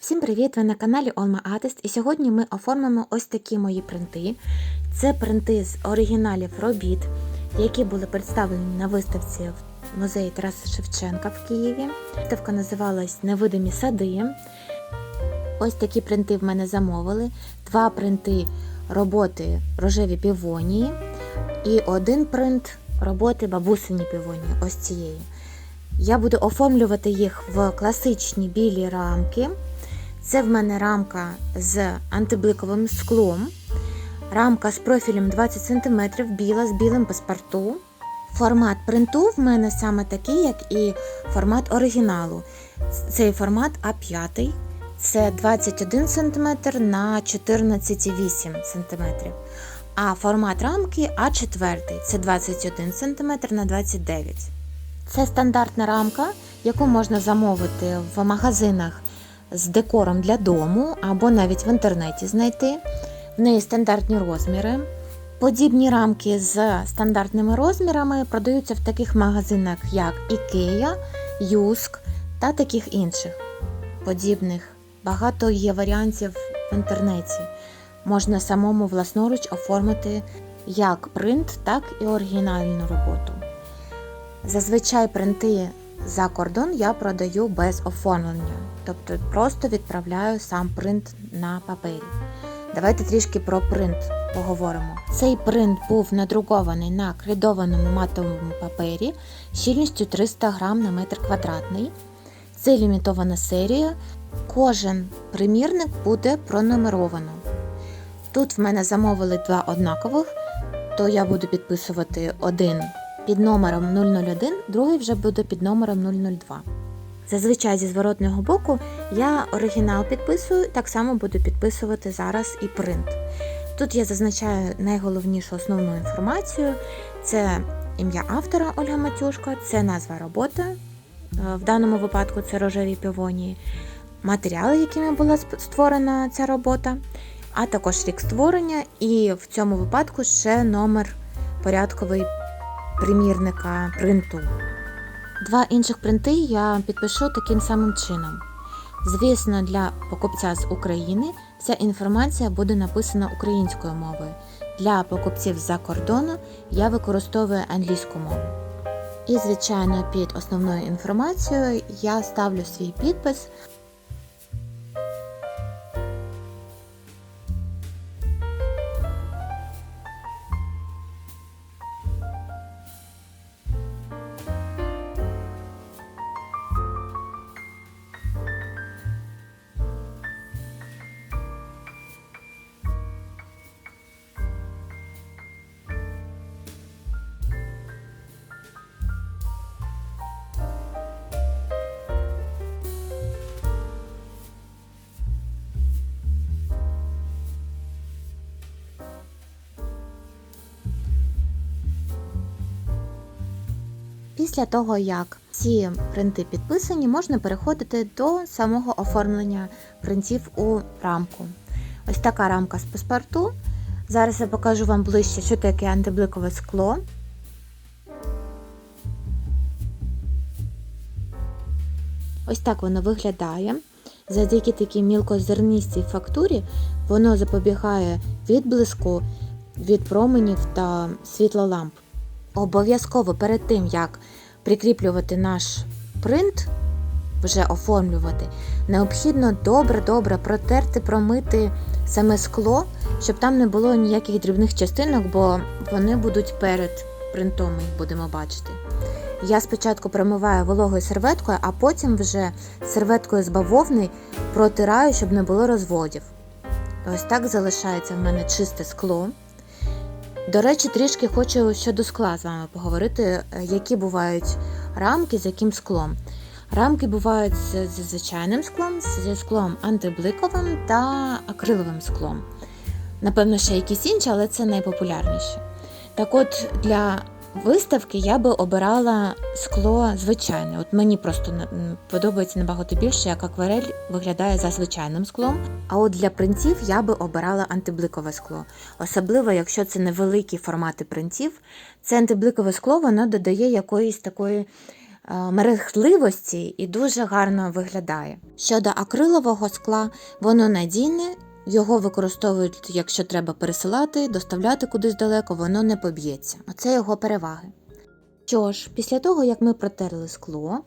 Всім привіт! Ви на каналі Olma Artist і сьогодні ми оформимо ось такі мої принти. Це принти з оригіналів робіт, які були представлені на виставці в музеї Тараса Шевченка в Києві. Виставка називалась Невидимі сади. Ось такі принти в мене замовили. Два принти роботи рожеві півонії і один принт роботи бабусині півонії. Ось цієї. Я буду оформлювати їх в класичні білі рамки. Це в мене рамка з антибликовим склом, рамка з профілем 20 см, біла з білим паспорту. Формат принту в мене саме такий, як і формат оригіналу. Цей формат А5, це 21 см на 14,8 см. А формат рамки А4, це 21 см на 29 см. Це стандартна рамка, яку можна замовити в магазинах з декором для дому або навіть в інтернеті знайти. В неї стандартні розміри. Подібні рамки з стандартними розмірами продаються в таких магазинах, як IKEA, Юск та таких інших подібних. Багато є варіантів в інтернеті. Можна самому власноруч оформити як принт, так і оригінальну роботу. Зазвичай принти за кордон я продаю без оформлення, тобто просто відправляю сам принт на папері. Давайте трішки про принт поговоримо. Цей принт був надрукований на кридованому матовому папері щільністю 300 грам на метр квадратний. Це лімітована серія. Кожен примірник буде пронумеровано. Тут в мене замовили два однакових, то я буду підписувати один під номером 001, другий вже буде під номером 002. Зазвичай зі зворотного боку я оригінал підписую, так само буду підписувати зараз і принт. Тут я зазначаю найголовнішу основну інформацію: це ім'я автора Ольга Матюшка, це назва роботи. В даному випадку це рожеві півонії, матеріали, якими була створена ця робота, а також рік створення, і в цьому випадку ще номер порядковий примірника принту. Два інших принти я підпишу таким самим чином. Звісно, для покупця з України вся інформація буде написана українською мовою. Для покупців з-за кордону я використовую англійську мову. І, звичайно, під основною інформацією я ставлю свій підпис. Після того, як ці принти підписані, можна переходити до самого оформлення принтів у рамку. Ось така рамка з паспорту. Зараз я покажу вам ближче, що таке антибликове скло. Ось так воно виглядає. Завдяки такій мілкозерністій фактурі воно запобігає відблиску від променів та світла ламп. Обов'язково перед тим, як прикріплювати наш принт, вже оформлювати, необхідно добре-добре протерти, промити саме скло, щоб там не було ніяких дрібних частинок, бо вони будуть перед принтом, ми їх будемо бачити. Я спочатку промиваю вологою серветкою, а потім вже серветкою з бавовни протираю, щоб не було розводів. Ось так залишається в мене чисте скло. До речі, трішки хочу щодо скла з вами поговорити, які бувають рамки з яким склом. Рамки бувають з звичайним склом, зі склом антибликовим та акриловим склом. Напевно, ще якісь інші, але це найпопулярніші. Так от для виставки я би обирала скло звичайне. От мені просто подобається набагато більше, як акварель виглядає за звичайним склом. А от для принтів я би обирала антибликове скло. Особливо, якщо це невеликі формати принтів, це антибликове скло воно додає якоїсь такої е, мерехтливості і дуже гарно виглядає. Щодо акрилового скла, воно надійне, його використовують, якщо треба пересилати, доставляти кудись далеко, воно не поб'ється. Оце його переваги. Що ж, після того, як ми протерли скло,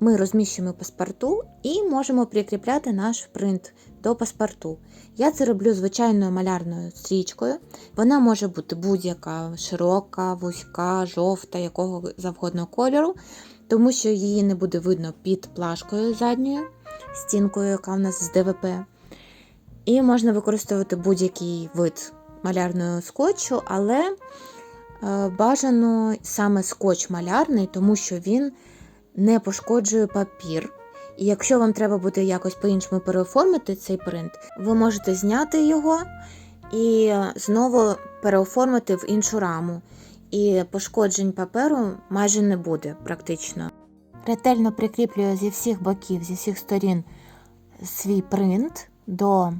ми розміщуємо паспорту і можемо прикріпляти наш принт до паспорту. Я це роблю звичайною малярною стрічкою. Вона може бути будь-яка широка, вузька, жовта, якого завгодно кольору, тому що її не буде видно під плашкою задньою, стінкою, яка у нас з ДВП. І можна використовувати будь-який вид малярного скотчу, але е, бажано саме скотч малярний, тому що він не пошкоджує папір. І якщо вам треба буде якось по-іншому переоформити цей принт, ви можете зняти його і знову переоформити в іншу раму. І пошкоджень паперу майже не буде практично. Ретельно прикріплюю зі всіх боків, зі всіх сторін свій принт до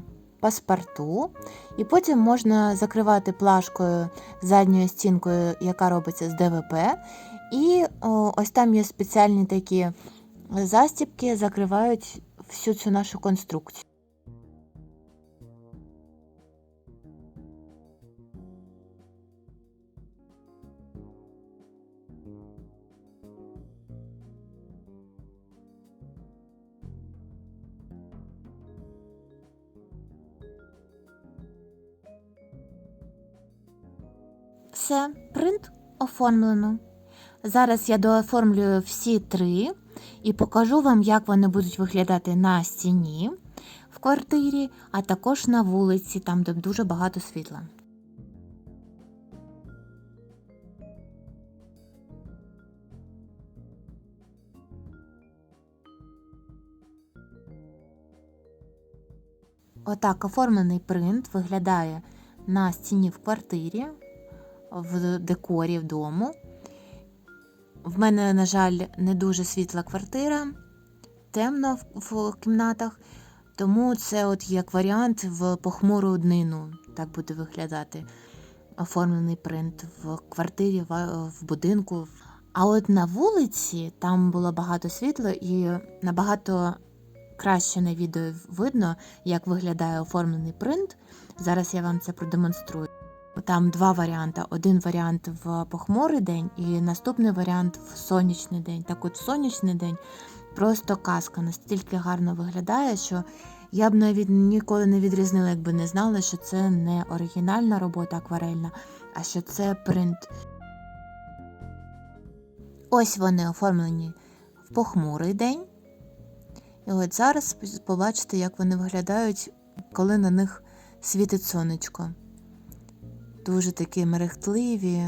паспорту, і потім можна закривати плашкою задньою стінкою, яка робиться з ДВП. І ось там є спеціальні такі застібки, закривають всю цю нашу конструкцію. Все, принт оформлено. Зараз я дооформлюю всі три і покажу вам, як вони будуть виглядати на стіні в квартирі, а також на вулиці, там, де дуже багато світла. Отак оформлений принт виглядає на стіні в квартирі, в декорі вдому. В мене, на жаль, не дуже світла квартира, темно в, кімнатах, тому це от як варіант в похмуру днину так буде виглядати оформлений принт в квартирі, в будинку. А от на вулиці там було багато світла і набагато краще на відео видно, як виглядає оформлений принт. Зараз я вам це продемонструю. Там два варіанти. Один варіант в похмурий день і наступний варіант в сонячний день. Так от в сонячний день просто казка настільки гарно виглядає, що я б навіть ніколи не відрізнила, якби не знала, що це не оригінальна робота акварельна, а що це принт. Ось вони оформлені в похмурий день. І от зараз побачите, як вони виглядають, коли на них світить сонечко. Дуже такі мерехтливі,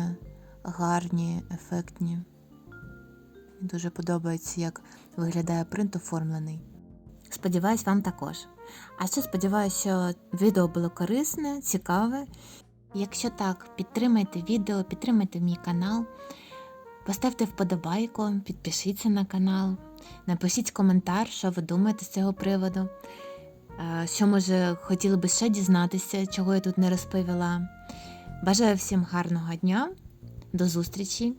гарні, ефектні. Дуже подобається, як виглядає принт оформлений. Сподіваюсь, вам також. А ще сподіваюся, що відео було корисне, цікаве. Якщо так, підтримайте відео, підтримайте мій канал, поставте вподобайку, підпишіться на канал, напишіть коментар, що ви думаєте з цього приводу. Е, Що, може, хотіли би ще дізнатися, чого я тут не розповіла. Бажаю всім гарного дня, до зустрічі!